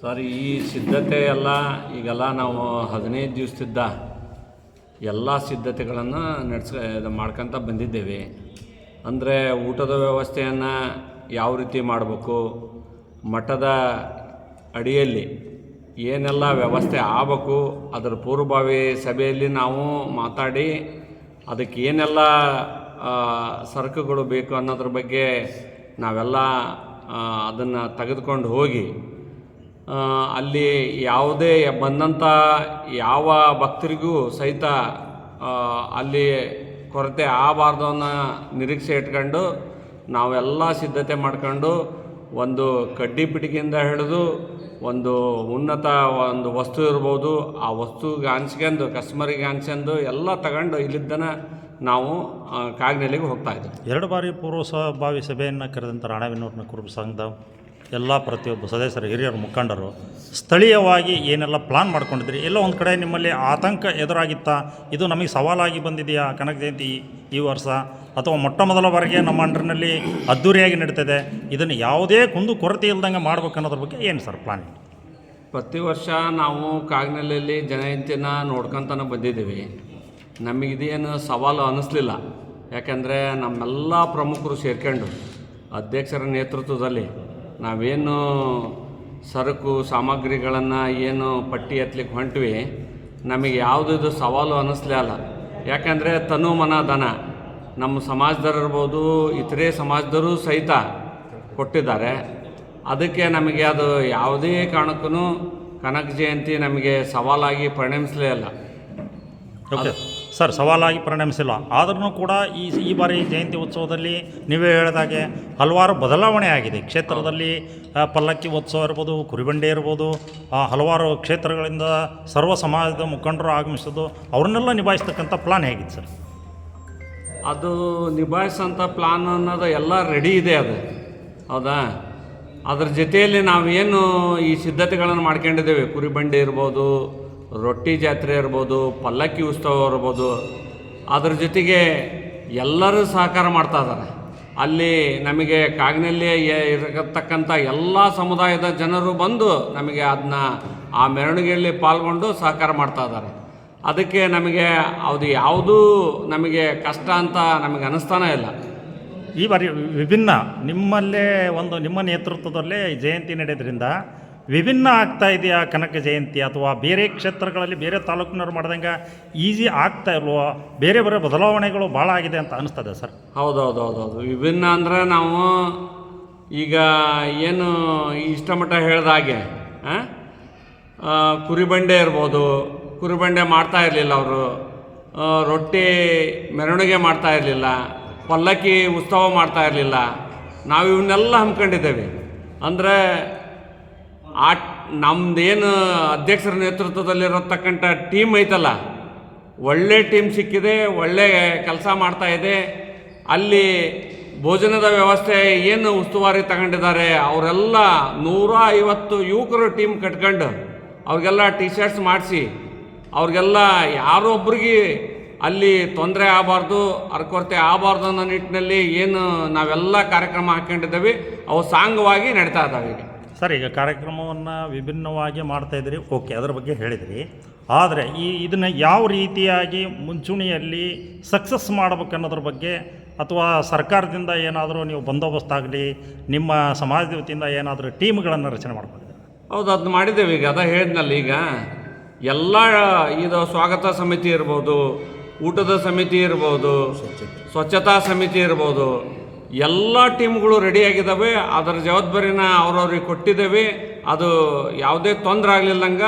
Sir, ಈ ಸಿದ್ಧತೆ ಎಲ್ಲ ಈಗೆಲ್ಲ ನಾವು ಹದಿನೈದು ದಿವಸದಿಂದ ಎಲ್ಲ ಸಿದ್ಧತೆಗಳನ್ನು ನಡೆಸ ಮಾಡ್ಕೊತ ಬಂದಿದ್ದೇವೆ. ಅಂದರೆ ಊಟದ ವ್ಯವಸ್ಥೆಯನ್ನು ಯಾವ ರೀತಿ ಮಾಡಬೇಕು, ಮಠದ ಅಡಿಯಲ್ಲಿ ಏನೆಲ್ಲ ವ್ಯವಸ್ಥೆ ಆಗಬೇಕು, ಅದರ ಪೂರ್ವಭಾವಿ ಸಭೆಯಲ್ಲಿ ನಾವು ಮಾತಾಡಿ ಅದಕ್ಕೆ ಏನೆಲ್ಲ ಸರಕುಗಳು ಬೇಕು ಅನ್ನೋದ್ರ ಬಗ್ಗೆ ನಾವೆಲ್ಲ ಅದನ್ನು ತೆಗೆದುಕೊಂಡು ಹೋಗಿ ಅಲ್ಲಿ ಯಾವುದೇ ಬಂದಂಥ ಯಾವ ಭಕ್ತರಿಗೂ ಸಹಿತ ಅಲ್ಲಿ ಕೊರತೆ ಆಗಬಾರ್ದು ಅನ್ನೋ ನಿರೀಕ್ಷೆ ಇಟ್ಕೊಂಡು ನಾವೆಲ್ಲ ಸಿದ್ಧತೆ ಮಾಡ್ಕೊಂಡು ಒಂದು ಕಡ್ಡಿ ಪಿಟಿಕೆಯಿಂದ ಹಿಡಿದು ಒಂದು ಉನ್ನತ ಒಂದು ವಸ್ತು ಇರ್ಬೋದು, ಆ ವಸ್ತುಗೆ ಹಂಚ್ಕೊಂಡು ಕಸ್ಟಮರಿಗೆ ಹಂಚ್ಕೊಂಡು ಎಲ್ಲ ತಗೊಂಡು ಇಲ್ಲಿದ್ದನ ನಾವು ಕಾಗ್ನೆಲೆಗೆ ಹೋಗ್ತಾ ಇದ್ದೀವಿ. ಎರಡು ಬಾರಿ ಪೂರ್ವ ಸಹಭಾವಿ ಸಭೆಯನ್ನು ಕರೆದಂಥ ರಾಣಾವಿನೂರಿನ ಕುರುಬ ಸಂಘದ ಎಲ್ಲ ಪ್ರತಿಯೊಬ್ಬ ಸದಸ್ಯರು, ಹಿರಿಯರು, ಮುಖಂಡರು, ಸ್ಥಳೀಯವಾಗಿ ಏನೆಲ್ಲ ಪ್ಲಾನ್ ಮಾಡ್ಕೊಂಡಿದ್ರಿ? ಎಲ್ಲ ಒಂದು ಕಡೆ ನಿಮ್ಮಲ್ಲಿ ಆತಂಕ ಎದುರಾಗಿತ್ತಾ? ಇದು ನಮಗೆ ಸವಾಲಾಗಿ ಬಂದಿದೆಯಾ? ಕನಕ ಜಯಂತಿ ಈ- ವರ್ಷ ಅಥವಾ ಮೊಟ್ಟ ಮೊದಲ ಬಾರಿಗೆ ನಮ್ಮ ಅಂಡರ್ನಲ್ಲಿ ಅದ್ಧೂರಿಯಾಗಿ ನಡೀತದೆ? ಇದನ್ನು ಯಾವುದೇ ಕುಂದು ಕೊರತೆ ಇಲ್ದಂಗೆ ಮಾಡ್ಬೇಕು ಅನ್ನೋದ್ರ ಬಗ್ಗೆ ಏನು ಸರ್ ಪ್ಲಾನ್ ಪ್ರತಿ ವರ್ಷ ನಾವು ಕಾಗ್ನೆಲೆಯಲ್ಲಿ ಜಯಂತಿನ ನೋಡ್ಕೊತಾನೆ ಬಂದಿದ್ದೀವಿ. ನಮಗಿದೇನು ಸವಾಲು ಅನ್ನಿಸ್ಲಿಲ್ಲ ಯಾಕೆಂದರೆ ನಮ್ಮೆಲ್ಲ ಪ್ರಮುಖರು ಸೇರ್ಕೊಂಡು ಅಧ್ಯಕ್ಷರ ನೇತೃತ್ವದಲ್ಲಿ ನಾವೇನು ಸರಕು ಸಾಮಗ್ರಿಗಳನ್ನು ಏನು ಪಟ್ಟಿ ಎತ್ತಲಿಕ್ಕೆ ಹೊಂಟ್ವಿ ನಮಗೆ ಯಾವುದಿದು ಸವಾಲು ಅನ್ನಿಸ್ಲೇ ಅಲ್ಲ. ಯಾಕಂದರೆ ತನು ಮನ ಧನ. ನಮ್ಮ ಸಮಾಜದವ್ರು ಇರ್ಬೋದು ಇತರೆ ಸಮಾಜದವರು ಸಹಿತ ಕೊಟ್ಟಿದ್ದಾರೆ. ಅದಕ್ಕೆ ನಮಗೆ ಅದು ಯಾವುದೇ ಕಾರಣಕ್ಕೂ ಕನಕ ಜಯಂತಿ ನಮಗೆ ಸವಾಲಾಗಿ ಪರಿಣಮಿಸಲೇ ಇಲ್ಲ ಓಕೆ ಸರ್, ಸವಾಲಾಗಿ ಪರಿಣಮಿಸಿಲ್ಲ. ಆದ್ರೂ ಕೂಡ ಈ ಈ ಬಾರಿ ಜಯಂತಿ ಉತ್ಸವದಲ್ಲಿ ನೀವೇ ಹೇಳಿದಾಗೆ ಹಲವಾರು ಬದಲಾವಣೆ ಆಗಿದೆ. ಕ್ಷೇತ್ರದಲ್ಲಿ ಪಲ್ಲಕ್ಕಿ ಉತ್ಸವ ಇರ್ಬೋದು, ಕುರಿಬಂಡೆ ಇರ್ಬೋದು ಹಲವಾರು ಕ್ಷೇತ್ರಗಳಿಂದ ಸರ್ವ ಸಮಾಜದ ಮುಖಂಡರು ಆಗಮಿಸೋದು ಅವ್ರನ್ನೆಲ್ಲ ನಿಭಾಯಿಸ್ತಕ್ಕಂಥ ಪ್ಲಾನ್ ಹೇಗಿತ್ತು ಸರ್? ಅದು ನಿಭಾಯಿಸೋಂಥ ಪ್ಲಾನ್ ಅನ್ನೋದು ಎಲ್ಲ ರೆಡಿ ಇದೆ ಅದು. ಹೌದಾ? ಅದ್ರ ಜೊತೆಯಲ್ಲಿ ನಾವೇನು ಈ ಸಿದ್ಧತೆಗಳನ್ನು ಮಾಡ್ಕೊಂಡಿದ್ದೇವೆ. ಕುರಿಬಂಡೆ ಇರ್ಬೋದು ರೊಟ್ಟಿ ಜಾತ್ರೆ ಇರ್ಬೋದು, ಪಲ್ಲಕ್ಕಿ ಉತ್ಸವ ಇರ್ಬೋದು, ಅದ್ರ ಜೊತೆಗೆ ಎಲ್ಲರೂ ಸಹಕಾರ ಮಾಡ್ತಾ ಇದ್ದಾರೆ. ಅಲ್ಲಿ ನಮಗೆ ಕಾಗಿನಲ್ಲಿ ಇರತಕ್ಕಂಥ ಎಲ್ಲ ಸಮುದಾಯದ ಜನರು ಬಂದು ನಮಗೆ ಅದನ್ನ ಆ ಮೆರವಣಿಗೆಯಲ್ಲಿ ಪಾಲ್ಗೊಂಡು ಸಹಕಾರ ಮಾಡ್ತಾ ಇದ್ದಾರೆ. ಅದಕ್ಕೆ ನಮಗೆ ಅದು ಯಾವುದೂ ನಮಗೆ ಕಷ್ಟ ಅಂತ ನಮಗೆ ಅನಿಸ್ತಾನೇ ಇಲ್ಲ. ಈ ಬಾರಿ ವಿಭಿನ್ನ ನಿಮ್ಮಲ್ಲೇ ಒಂದು ನಿಮ್ಮ ನೇತೃತ್ವದಲ್ಲೇ ಜಯಂತಿ ನಡೆಯೋದ್ರಿಂದ ವಿಭಿನ್ನ ಆಗ್ತಾ ಇದೆಯಾ ಕನಕ ಜಯಂತಿ ಅಥವಾ ಬೇರೆ ಕ್ಷೇತ್ರಗಳಲ್ಲಿ ಬೇರೆ ತಾಲೂಕಿನವ್ರು ಮಾಡ್ದಂಗೆ ಈಸಿ ಆಗ್ತಾ ಇಲ್ವೋ? ಬೇರೆ ಬೇರೆ ಬದಲಾವಣೆಗಳು ಭಾಳ ಆಗಿದೆ ಅಂತ ಅನಿಸ್ತದೆ ಸರ್. ಹೌದೌದು ಹೌದೌದು ವಿಭಿನ್ನ ಅಂದರೆ ನಾವು ಈಗ ಏನು ಇಷ್ಟಮಟ್ಟ ಹೇಳಿದ ಹಾಗೆ ಆ? ಆ, ಕುರಿಬಂಡೆ ಇರ್ಬೋದು ಕುರಿಬಂಡೆ ಮಾಡ್ತಾ ಇರಲಿಲ್ಲ ಅವರು. ರೊಟ್ಟಿ ಮೆರವಣಿಗೆ ಮಾಡ್ತಾ ಇರಲಿಲ್ಲ ಪಲ್ಲಕ್ಕಿ ಉತ್ಸವ ಮಾಡ್ತಾ ಇರಲಿಲ್ಲ. ನಾವು ಇವನ್ನೆಲ್ಲ ಹಮ್ಕೊಂಡಿದ್ದೇವೆ. ಅಂದರೆ ಆ ನಮ್ದೇನು ಅಧ್ಯಕ್ಷರ ನೇತೃತ್ವದಲ್ಲಿರತಕ್ಕಂಥ ಟೀಮ್ ಐತಲ್ಲ, ಒಳ್ಳೆ ಟೀಮ್ ಸಿಕ್ಕಿದೆ, ಒಳ್ಳೆ ಕೆಲಸ ಮಾಡ್ತಾ ಇದೆ. ಅಲ್ಲಿ ಭೋಜನದ ವ್ಯವಸ್ಥೆ ಏನು ಉಸ್ತುವಾರಿ ತಗೊಂಡಿದ್ದಾರೆ, ಅವರೆಲ್ಲ ನೂರ ಐವತ್ತು ಯುವಕರು ಟೀಮ್ ಕಟ್ಕೊಂಡು ಅವ್ರಿಗೆಲ್ಲ ಟಿ ಶರ್ಟ್ಸ್ ಮಾಡಿಸಿ, ಅವ್ರಿಗೆಲ್ಲ ಯಾರೊಬ್ಬರಿಗೆ ಅಲ್ಲಿ ತೊಂದರೆ ಆಗಬಾರ್ದು ಅರ್ಕೊರತೆ ಆಗಬಾರ್ದು ಅನ್ನೋ ನಿಟ್ಟಿನಲ್ಲಿ ಏನು ನಾವೆಲ್ಲ ಕಾರ್ಯಕ್ರಮ ಹಾಕ್ಕೊಂಡಿದ್ದೇವೆ, ಅವು ಸಾಂಗವಾಗಿ ನಡೀತಾ ಇದ್ದಾವೆ ಈಗ. ಸರ್, ಈಗ ಕಾರ್ಯಕ್ರಮವನ್ನು ವಿಭಿನ್ನವಾಗಿ ಮಾಡ್ತಾ ಇದ್ದೀರಿ. ಓಕೆ, ಅದರ ಬಗ್ಗೆ ಹೇಳಿದ್ರಿ. ಆದರೆ ಈ ಇದನ್ನು ಯಾವ ರೀತಿಯಾಗಿ ಮುಂಚೂಣಿಯಲ್ಲಿ ಸಕ್ಸಸ್ ಮಾಡ್ಬೇಕನ್ನೋದ್ರ ಬಗ್ಗೆ ಅಥವಾ ಸರ್ಕಾರದಿಂದ ಏನಾದರೂ ನೀವು ಬಂದೋಬಸ್ತ್ ಆಗಲಿ, ನಿಮ್ಮ ಸಮಾಜದ ವತಿಯಿಂದ ಏನಾದರೂ ಟೀಮ್ಗಳನ್ನು ರಚನೆ ಮಾಡ್ಕೊಂಡಿದ್ದೀರಿ ಹೌದು ಅದನ್ನ ಮಾಡಿದ್ದೇವೆ ಈಗ. ಅದ ಹೇಳಿದ್ನಲ್ಲ ಈಗ. ಎಲ್ಲ ಇದು ಸ್ವಾಗತ ಸಮಿತಿ ಇರ್ಬೋದು, ಊಟದ ಸಮಿತಿ ಇರ್ಬೋದು, ಸ್ವಚ್ಛತಾ ಸಮಿತಿ ಇರ್ಬೋದು ಎಲ್ಲ ಟೀಮ್ಗಳು ರೆಡಿಯಾಗಿದ್ದಾವೆ ಅದರ ಜವಾಬ್ದಾರಿನ ಅವ್ರವ್ರಿಗೆ ಕೊಟ್ಟಿದ್ದೇವೆ. ಅದು ಯಾವುದೇ ತೊಂದರೆ ಆಗಲಿಲ್ಲಂಗ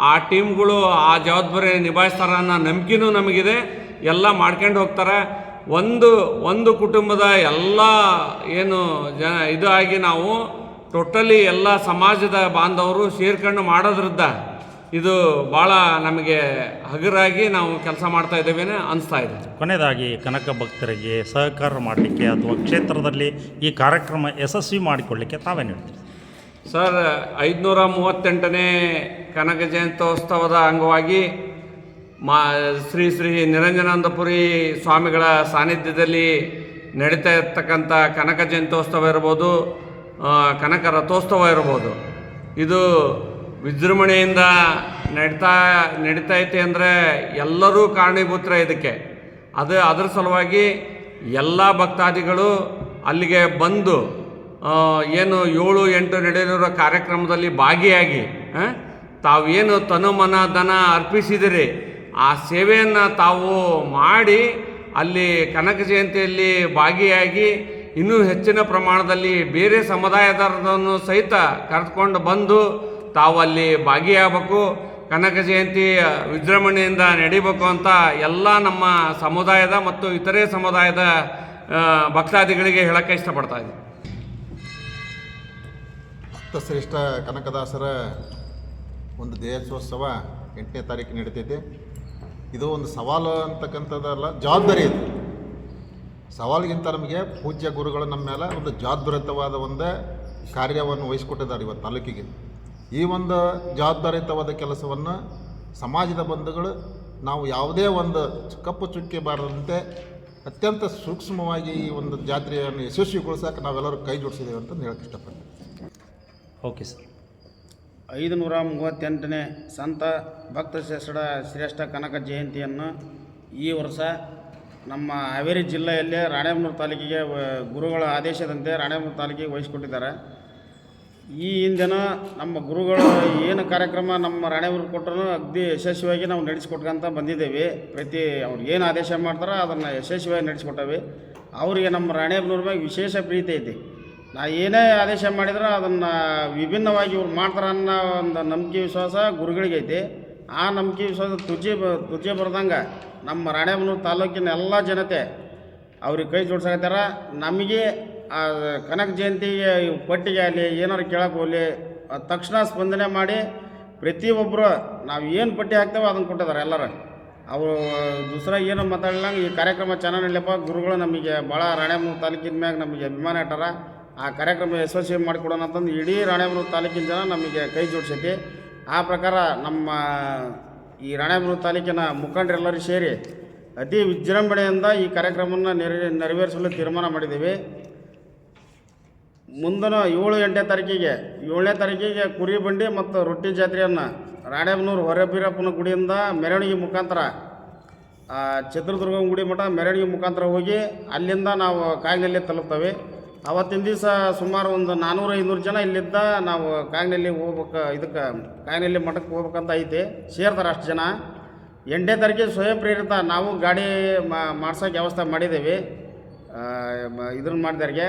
ಆ ಟೀಮ್ಗಳು ಆ ಜವಾಬ್ದಾರಿ ನಿಭಾಯಿಸ್ತಾರೆ ಅನ್ನೋ ನಂಬಿಕೆನೂ ನಮಗಿದೆ. ಎಲ್ಲ ಮಾಡ್ಕೊಂಡು ಹೋಗ್ತಾರೆ. ಒಂದು ಒಂದು ಕುಟುಂಬದ ಎಲ್ಲ ಏನು ಜ ಇದು ಆಗಿ ನಾವು ಟೋಟಲಿ ಎಲ್ಲ ಸಮಾಜದ ಬಾಂಧವರು ಸೇರ್ಕೊಂಡು ಮಾಡೋದ್ರಿಂದ ಇದು ಭಾಳ ನಮಗೆ ಹಗುರಾಗಿ ನಾವು ಕೆಲಸ ಮಾಡ್ತಾ ಇದ್ದೇವೆ ಅನಿಸ್ತಾ ಇದೆ. ಕೊನೆಯದಾಗಿ ಕನಕ ಭಕ್ತರಿಗೆ ಸಹಕಾರ ಮಾಡಲಿಕ್ಕೆ ಅಥವಾ ಕ್ಷೇತ್ರದಲ್ಲಿ ಈ ಕಾರ್ಯಕ್ರಮ ಯಶಸ್ವಿ ಮಾಡಿಕೊಳ್ಳಿಕ್ಕೆ ತಾವೇನು ಹೇಳ್ತೀರಿ? ಸರ್ ಐದುನೂರ ಮೂವತ್ತೆಂಟನೇ ಕನಕ ಜಯಂತ್ಯೋತ್ಸವದ ಅಂಗವಾಗಿ ಮಾ ಶ್ರೀ ಶ್ರೀ ನಿರಂಜನಾನಂದಪುರಿ ಸ್ವಾಮಿಗಳ ಸಾನ್ನಿಧ್ಯದಲ್ಲಿ ನಡೀತಾ ಇರ್ತಕ್ಕಂಥ ಕನಕ ಜಯಂತ್ಯೋತ್ಸವ ಇರ್ಬೋದು ಕನಕ ರಥೋತ್ಸವ ಇರ್ಬೋದು. ಇದು ವಿಜೃಂಭಣೆಯಿಂದ ನಡೀತಾ ನಡೀತೈತೆ ಅಂದರೆ ಎಲ್ಲರೂ ಕಾರಣೀಭೂತರ ಇದಕ್ಕೆ. ಅದು ಅದರ ಸಲುವಾಗಿ ಎಲ್ಲ ಭಕ್ತಾದಿಗಳು ಅಲ್ಲಿಗೆ ಬಂದು ಏನು ಏಳು ಎಂಟು ನಡೆಯಲಿರೋ ಕಾರ್ಯಕ್ರಮದಲ್ಲಿ ಭಾಗಿಯಾಗಿ ತಾವೇನು ತನು ಮನ ಧನ ಅರ್ಪಿಸಿದಿರಿ, ಆ ಸೇವೆಯನ್ನು ತಾವು ಮಾಡಿ ಅಲ್ಲಿ ಕನಕ ಜಯಂತಿಯಲ್ಲಿ ಭಾಗಿಯಾಗಿ ಇನ್ನೂ ಹೆಚ್ಚಿನ ಪ್ರಮಾಣದಲ್ಲಿ ಬೇರೆ ಸಮುದಾಯದವರನ್ನು ಸಹಿತ ಕರೆದುಕೊಂಡು ಬಂದು ತಾವು ಅಲ್ಲಿ ಭಾಗಿಯಾಗಬೇಕು, ಕನಕ ಜಯಂತಿ, ವಿಜೃಂಭಣೆಯಿಂದ ನಡಿಬೇಕು ಅಂತ ಎಲ್ಲ ನಮ್ಮ ಸಮುದಾಯದ ಮತ್ತು ಇತರೆ ಸಮುದಾಯದ ಭಕ್ತಾದಿಗಳಿಗೆ ಹೇಳಕ್ಕೆ ಇಷ್ಟಪಡ್ತಾ ಇದ್ದೀನಿ. ಭಕ್ತಶ್ರೇಷ್ಠ ಕನಕದಾಸರ ಒಂದು ದೇಹೋತ್ಸವ ಎಂಟನೇ ತಾರೀಕು ನಡೀತೈತೆ. ಇದು ಒಂದು ಸವಾಲು ಅಂತಕ್ಕಂಥದ್ದಲ್ಲ, ಜವಾಬ್ದಾರಿ ಇದು. ಸವಾಲಿಗಿಂತ ನಮಗೆ ಪೂಜ್ಯ ಗುರುಗಳು ನಮ್ಮ ಮೇಲೆ ಒಂದು ಜವಾಬ್ದಾರಿತವಾದ ಒಂದು ಕಾರ್ಯವನ್ನು ವಹಿಸಿಕೊಟ್ಟಿದ್ದಾರೆ ಇವತ್ತು ತಾಲೂಕಿಗೆ. ಈ ಒಂದು ಜವಾಬ್ದಾರಿಯುತವಾದ ಕೆಲಸವನ್ನು ಸಮಾಜದ ಬಂಧುಗಳು ನಾವು ಯಾವುದೇ ಒಂದು ಕಪ್ಪು ಚುಕ್ಕೆ ಬಾರದಂತೆ ಅತ್ಯಂತ ಸೂಕ್ಷ್ಮವಾಗಿ ಈ ಒಂದು ಜಾತ್ರೆಯನ್ನು ಯಶಸ್ವಿಗೊಳಿಸೋಕೆ ನಾವೆಲ್ಲರೂ ಕೈ ಜೋಡಿಸಿದ್ದೇವೆ ಅಂತ ಹೇಳಕ್ಕೆ ಇಷ್ಟಪಡ್ತೀನಿ. Okay sir. ಐದು ನೂರ ಮೂವತ್ತೆಂಟನೇ ಸಂತ ಭಕ್ತ ಶ್ರೇಷ್ಠ ಶ್ರೇಷ್ಠ ಕನಕ ಜಯಂತಿಯನ್ನು ಈ ವರ್ಷ ನಮ್ಮ ಹಾವೇರಿ ಜಿಲ್ಲೆಯಲ್ಲೇ ರಾಣೆಬೆನ್ನೂರು ತಾಲೂಕಿಗೆ ಗುರುಗಳ ಆದೇಶದಂತೆ ರಾಣೆಬೆನ್ನೂರು ತಾಲೂಕಿಗೆ ವಹಿಸಿಕೊಟ್ಟಿದ್ದಾರೆ. ಈ ಹಿಂದಿನ ನಮ್ಮ ಗುರುಗಳು ಏನು ಕಾರ್ಯಕ್ರಮ ನಮ್ಮ ರಾಣೆಯವರು ಕೊಟ್ಟರು ಅಗ್ದಿ ಯಶಸ್ವಿಯಾಗಿ ನಾವು ನಡೆಸಿಕೊಟ್ಕೊಂತ ಬಂದಿದ್ದೇವೆ. ಪ್ರತಿ ಅವ್ರು ಏನು ಆದೇಶ ಮಾಡ್ತಾರೋ ಅದನ್ನು ಯಶಸ್ವಿಯಾಗಿ ನಡೆಸಿಕೊಟ್ಟವೆ. ಅವರಿಗೆ ನಮ್ಮ ರಾಣೆಯವ್ರ ಮ್ಯಾಗ ವಿಶೇಷ ಪ್ರೀತಿ ಐತಿ. ನಾ ಏನೇ ಆದೇಶ ಮಾಡಿದ್ರೆ ಅದನ್ನು ವಿಭಿನ್ನವಾಗಿ ಇವ್ರು ಮಾಡ್ತಾರೆ ಅನ್ನೋ ಒಂದು ನಂಬಿಕೆ, ವಿಶ್ವಾಸ ಗುರುಗಳಿಗೆ ಐತಿ. ಆ ನಂಬಿಕೆ, ವಿಶ್ವಾಸ ತುಜಿ ಬ, ತುಜಿ ಬರ್ದಂಗೆ ನಮ್ಮ ರಾಣೆಬನೂರು ತಾಲೂಕಿನ ಎಲ್ಲ ಜನತೆ ಅವ್ರಿಗೆ ಕೈ ಜೋಡ್ಸಕತ್ತಾರ. ನಮಗೆ ಕನಕ ಜಯಂತಿಗೆ ಪಟ್ಟಿಗೆ ಆಗಲಿ ಏನಾರು ಕೇಳಕ್ಕೆ ಹೋಗಲಿ ತಕ್ಷಣ ಸ್ಪಂದನೆ ಮಾಡಿ ಪ್ರತಿಯೊಬ್ಬರು ನಾವು ಏನು ಪಟ್ಟಿ ಹಾಕ್ತೇವೋ ಅದನ್ನು ಕೊಟ್ಟಿದ್ದಾರೆ ಎಲ್ಲರೂ. ಅವರು ದೂಸರ ಏನು ಮಾತಾಡಲ್ಲ ಈ ಕಾರ್ಯಕ್ರಮ ಚೆನ್ನಾಗಿ ನಡೀಲಪ್ಪ ಗುರುಗಳು ನಮಗೆ ಭಾಳ ರಾಣೆಮೂರು ತಾಲೂಕಿನ ಮ್ಯಾಗ ನಮಗೆ ಅಭಿಮಾನ ಇಟ್ಟಾರ. ಆ ಕಾರ್ಯಕ್ರಮ ಯಶಸ್ವಿ ಮಾಡಿಕೊಡೋಣ ಅಂತಂದು ಇಡೀ ರಾಣೆಮೂರು ತಾಲೂಕಿನ ಜನ ನಮಗೆ ಕೈ ಜೋಡಿಸೈತಿ. ಆ ಪ್ರಕಾರ ನಮ್ಮ ಈ ರಾಣೆಮೂರು ತಾಲೂಕಿನ ಮುಖಂಡರೆಲ್ಲರೂ ಸೇರಿ ಅತಿ ವಿಜೃಂಭಣೆಯಿಂದ ಈ ಕಾರ್ಯಕ್ರಮವನ್ನು ನೆರವೇ, ನೆರವೇರಿಸಲು ತೀರ್ಮಾನ ಮಾಡಿದ್ದೀವಿ. ಮುಂದಿನ ಏಳು ಎಂಟನೇ ತಾರೀಕಿಗೆ, ಏಳನೇ ತಾರೀಕಿಗೆ ಕುರಿ ಬಂಡಿ ಮತ್ತು ರೊಟ್ಟಿ ಜಾತ್ರೆಯನ್ನು ರಾಡೇಬನೂರು ಹೊರಬೀರಪ್ಪನ ಗುಡಿಯಿಂದ ಮೆರವಣಿಗೆ ಮುಖಾಂತರ ಚಿತ್ರದುರ್ಗ ಗುಡಿ ಮಠ ಮೆರವಣಿಗೆ ಮುಖಾಂತರ ಹೋಗಿ ಅಲ್ಲಿಂದ ನಾವು ಕಾಗಿನಲ್ಲಿ ತಲುಪ್ತೇವೆ. ಅವತ್ತಿನ ದಿವಸ ಸುಮಾರು ಒಂದು ನಾನ್ನೂರು ಐನೂರು ಜನ ಇಲ್ಲಿದ್ದ ನಾವು ಕಾಗಿನಲ್ಲಿ ಹೋಗ್ಬೇಕು, ಇದಕ್ಕೆ ಕಾಗಿನಲ್ಲಿ ಮಠಕ್ಕೆ ಹೋಗ್ಬೇಕಂತ ಐತಿ. ಸೇರ್ತಾರೆ ಅಷ್ಟು ಜನ. ಎಂಟನೇ ತಾರೀಕಿಗೆ ಸ್ವಯಂ ಪ್ರೇರಿತ ನಾವು ಗಾಡಿ ಮಾಡ್ಸೋಕೆ ವ್ಯವಸ್ಥೆ ಮಾಡಿದ್ದೇವೆ. ಇದನ್ನು ಮಾಡಿದವ್ರಿಗೆ.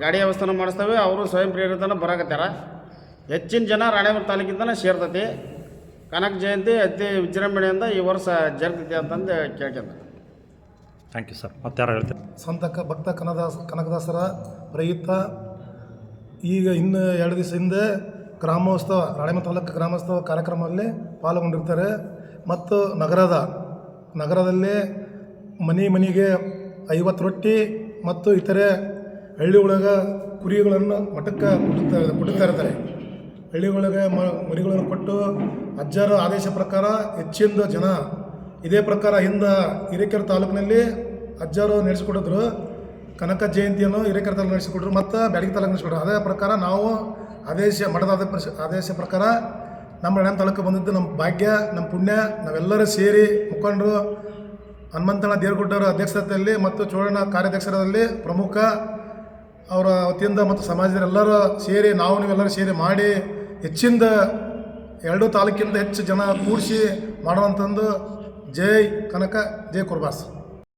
ಗಾಡಿ ವ್ಯವಸ್ಥೆನ ಮಾಡಿಸ್ತೇವೆ ಅವರು ಸ್ವಯಂ ಪ್ರೇರಿತನ ಬರಾಕತ್ತಾರ. ಹೆಚ್ಚಿನ ಜನ ರಾಣೆಬೆನ್ನೂರು ತಾಲೂಕಿಂದನೇ ಸೇರ್ತೈತಿ. ಕನಕ ಜಯಂತಿ ಅತಿ ವಿಜೃಂಭಣೆಯಿಂದ ಈ ವರ್ಷ ಜರುಗತಿ ಅಂತಂದು ಕೇಳ್ಕೊಂಡ ಥ್ಯಾಂಕ್ ಯು ಸರ್ ಮತ್ತೆ ಯಾರು ಹೇಳ್ತೀರಿ? ಸಂತ ಕ ಭಕ್ತ ಕನದಾಸ ಕನಕದಾಸರ ಪ್ರಯುಕ್ತ ಈಗ ಇನ್ನು ಎರಡು ದಿವಸ ಹಿಂದೆ ಗ್ರಾಮೋತ್ಸವ ರಾಣೇಮ ತಾಲೂಕು ಗ್ರಾಮೋತ್ಸವ ಕಾರ್ಯಕ್ರಮದಲ್ಲಿ ಪಾಲ್ಗೊಂಡಿರ್ತಾರೆ. ಮತ್ತು ನಗರದ ನಗರದಲ್ಲಿ ಮನೆ ಮನೆಗೆ ಐವತ್ತು ರೊಟ್ಟಿ ಮತ್ತು ಇತರೆ ಹಳ್ಳಿ ಒಳಗೆ ಕುರಿಗಳನ್ನು ಮಠಕ್ಕೆ ಕೊಡುತ್ತಾ ಕೊಡುತ್ತಾ ಇರ್ತಾರೆ. ಹಳ್ಳಿ ಒಳಗೆ ಮರಿಗಳನ್ನು ಕೊಟ್ಟು ಅಜ್ಜರ ಆದೇಶ ಪ್ರಕಾರ ಹೆಚ್ಚಿನ ಜನ ಇದೇ ಪ್ರಕಾರ ಹಿಂದೆ ಹಿರೇಕೆರೆ ತಾಲೂಕಿನಲ್ಲಿ ಅಜ್ಜರು ನಡೆಸಿಕೊಟ್ಟಿದ್ರು, ಕನಕ ಜಯಂತಿಯನ್ನು ಹಿರೇಕೆರೆ ತಾಲೂಕು ನಡೆಸಿಕೊಟ್ರು ಮತ್ತು ಬ್ಯಾಡಗಿ ತಾಲೂಕು ನಡೆಸಿಕೊಟ್ರು ಅದೇ ಪ್ರಕಾರ ನಾವು ಆದೇಶ, ಮಠದ ಆದೇಶ ಪ್ರಕಾರ ನಮ್ಮ ಹಣ ತಾಲೂಕು ಬಂದಿದ್ದು ನಮ್ಮ ಭಾಗ್ಯ, ನಮ್ಮ ಪುಣ್ಯ, ನಾವೆಲ್ಲರೂ ಸೇರಿ ಮುಖಂಡರು ಹನುಮಂತನ ದೇವಗುಡ್ಡರ ಅಧ್ಯಕ್ಷತೆಯಲ್ಲಿ ಮತ್ತು ಚೋಳನ ಕಾರ್ಯಾಧ್ಯಕ್ಷರಲ್ಲಿ ಪ್ರಮುಖ ಅವರ ವತಿಯಿಂದ ಮತ್ತು ಸಮಾಜದರೆಲ್ಲರೂ ಸೇರಿ, ನಾವು ನೀವೆಲ್ಲರೂ ಸೇರಿ ಮಾಡಿ ಹೆಚ್ಚಿಂದ ಎರಡು ತಾಲೂಕಿಂದ ಹೆಚ್ಚು ಜನ ಕೂಡಿಸಿ ಮಾಡುವಂಥದ್ದು ಜೈ ಕನಕ, ಜೈ ಕುರ್ಬಾಸ್.